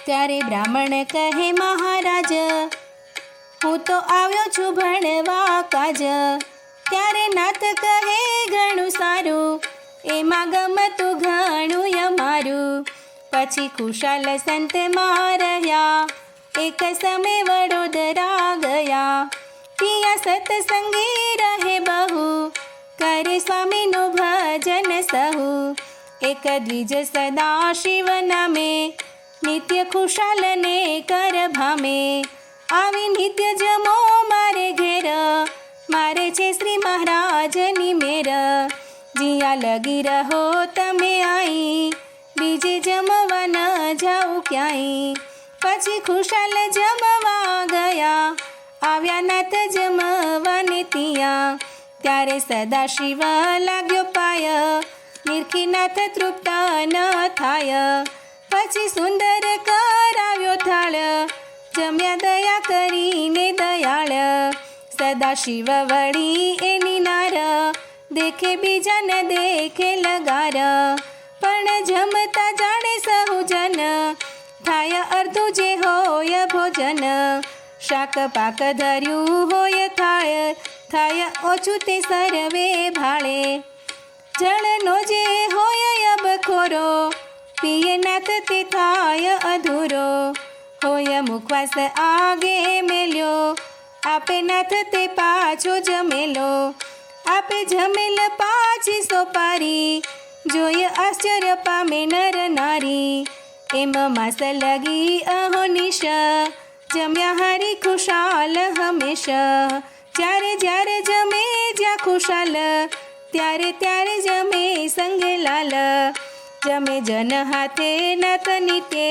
ત્યારે બ્રાહ્મણ કહે મહારાજ હું તો આવ્યો છું ભણવા કાજ ત્યારે નાથ કહે ઘણું સારું એમાં ગમતું ઘણું અમારું પછી ખુશાલ સંતમાં રહ્યા એક સમય વડોદરા ગયા ત્યાં સત્સંગી રહે બહુ કરે સ્વામીનું ભજન સહુ એક દ્વિજ સદા શિવ નામે નિત્ય ખુશાલને કર ભામે આવી નિત્ય જમો મારે ઘેર મારે છે શ્રી મહારાજની મેર જીયા લગી રહો તમે આઈ બીજે જમવા ન જાઉં ક્યાંય પછી ખુશાલ જમવા ગયા આવ્યા નાથ જમવાને ત્યાં ત્યારે સદા શિવ લાગ્યો પાય નિરખીનાથ તૃપ્ત ન થાય પછી સુંદર કરાવ્યો થાળ જમ્યા દયા કરીને દયાળ સદા શિવ વળી એની નાર દેખે બીજાને દેખે લગાર પણ જમતા જાણે સહુ જન થાય અર્ધું જે હોય ભોજન શાક પાક ધર્યું હોય થાળ થાય ઓછું તે સર્વે ભાળે જળનો જે હોય અબખોરો પીએ નાથ તે થાય અધૂરો હોય મુખવાસ આગે મેલ્યો આપે નાથ તે પાછો જમેલો આપે જમેલ પાછી સોપારી જોઈ આશ્ચર્ય પામે નર નારી એમ માસ લગી અહોનિશ જમ્યા હારી ખુશાલ હંમેશા જ્યારે જ્યારે જમે જ્યાં ખુશાલ ત્યારે ત્યારે જમે સંગે લાલ જમે જન હાથે નત તે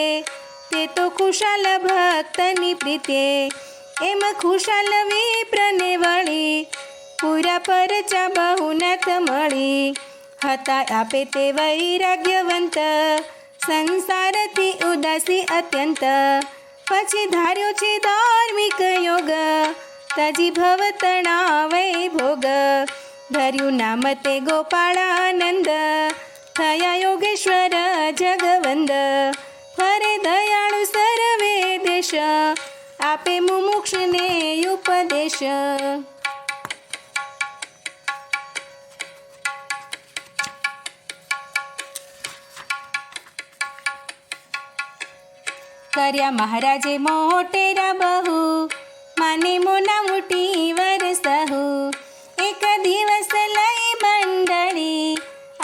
તે તો ખુશાલ ભક્તની પ્રીતે એમ ખુશાલ વિપ્રને વળી પૂરા પરચા બહુ નત મળી હતા આપે તે વૈરાગ્યવંત સંસારથી ઉદાસી અત્યંત પછી ધાર્યો છે ધાર્મિક યોગ તજી ભવ તણાવે ભોગ ધર્યું નામ તે ગોપાળાનંદ દેશ આપે મુમુક્ષને ઉપદેશ કર્યા મહારાજે મોટેરા બહુ માને મોના મોટી વરસહુ એક દિવસ લઈ મંડળી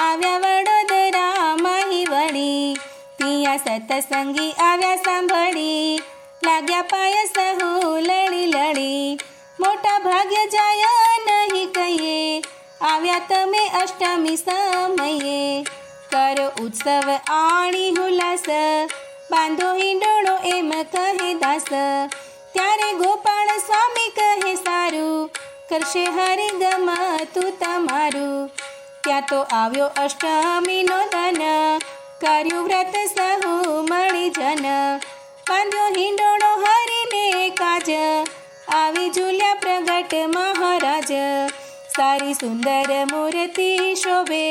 આવ્યા વડોદરા માહી વળી ત્યાં સતસંગી તમે અષ્ટમી સમયે કરો ઉત્સવ આણી હુલાસ બાંધો હિંડોળો એમ કહે દાસ ત્યારે ગોપાળ સ્વામી કહે સારું કરશે હરિ ગમતું તમારું ત્યાં તો આવ્યો અષ્ટમીનો ધન કર્યું વ્રત સહુ મળી જન બાંધ્યો હિંડોળો હરીને કાજ આવી ઝૂલ્યા પ્રગટ મહારાજ સારી સુંદર મૂર્તિ શોભે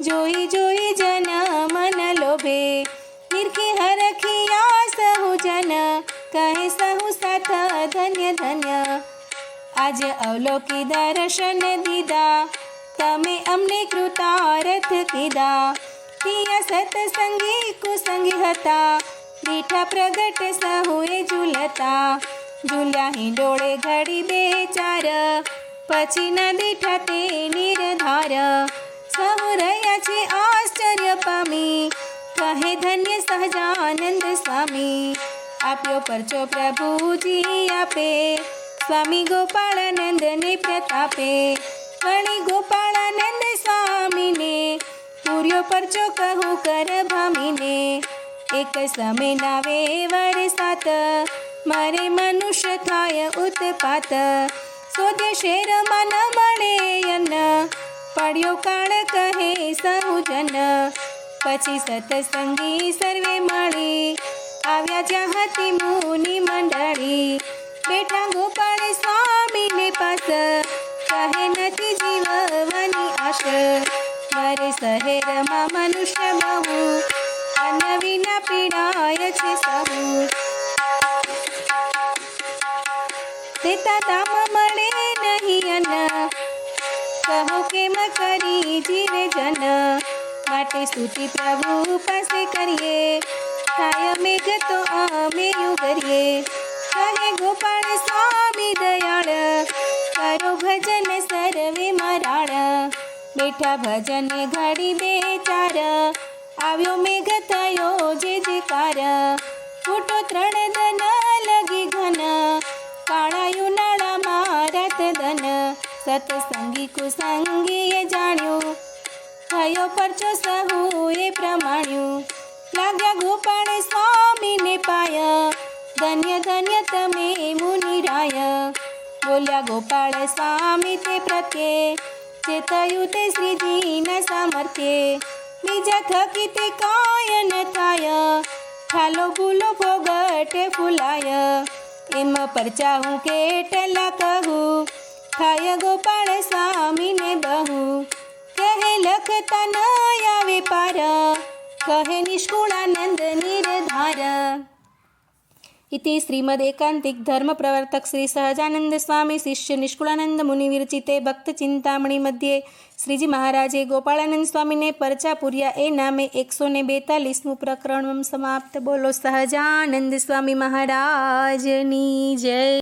જોઈ જોઈ જન મન લોભે નિરખી હરખિયા સહુ જન કહે સહુ સાથ ધન્ય ધન્ય આજે અવલોકી દર્શન દીધા તમે અમને કૃતારથ કીધા પિયા સતસંગી કુસંગી હતા મીઠા પ્રગટ સહુએ ઝૂલતા ઝૂલ્યા હિંડોળે ઘડી બે ચાર પછી ન દીઠા તે નિર્ધાર સહુ રહ્યા છે આશ્ચર્ય પામી કહે ધન્ય સહજાનંદ સ્વામી આપ્યો પરચો પ્રભુજી આપે સ્વામી ગોપાળાનંદને પ્રતાપે વળી ગોપાળાનંદ સ્વામીને પૂર્યો પરચો કહું કર ભામીને એક સમય નાવે વરસાત મારે મનુષ્ય થાય ઉત્પાત શોધે શેરમાં ન મળે અન્ન પડ્યો કાળ કહે સહુજન પછી સતસંગી સર્વે મળી આવ્યા જ્યાં હતી મુનિ મંડળી બેઠા ગોપાળ સ્વામીને પાસ કહે નથી જીવવાની આશ મારે શહેરમાં મનુષ્ય બહુ અન્ન વિના પીડાય છે સહુ દેતા કહો કેમ કરી જીવે જન માટે સ્તુતિ પ્રભુ પાસે કરીએ થાય મેઘ તો અમે કરીએ કહે ગોપાળ સ્વામી દયાળ કરો ભજન સર્વે મરાળ બેઠા ભજન ઘડી બે ચાર આવ્યો મેઘ થયો જે જે કાર ફૂટો ત્રણ દન સતસંગી કુસંગીએ જાણ્યું થયો પરચો સહુ એ પ્રમાણ્યું લાગ્યા ગોપાળ સ્વામીને પાય ધન્ય ધન્ય તમે મુનિરાય બોલ્યા ગોપાળ સ્વામી તે પ્રત્યે જે થયું તે શ્રીજીના સામર્થ્યે બીજા થકી તે કાય ન થાય ખાલો ભૂલો ભોગટે ફૂલાય એમ પરચા હું કેટલા કહું થાય ગોપાળ સ્વામીને બહુ કહે લખતા ન આવે પાર કહે નિષ્કુળાનંદ નિરધાર इति श्रीमदेकान्तिक धर्मप्रवर्तक श्री સહજાનંદ સ્વામી શિષ્ય નિષ્કુળાનંદ મુનિ વિરચિતે ભક્ત ચિંતામણી મધ્યે શ્રીજી મહારાજે ગોપાળાનંદ સ્વામીને પરચા પૂર્યા એ નામે એકસો ને બેતાલીસમું પ્રકરણ સમાપ્ત બોલો સહજાનંદ સ્વામી મહારાજની જય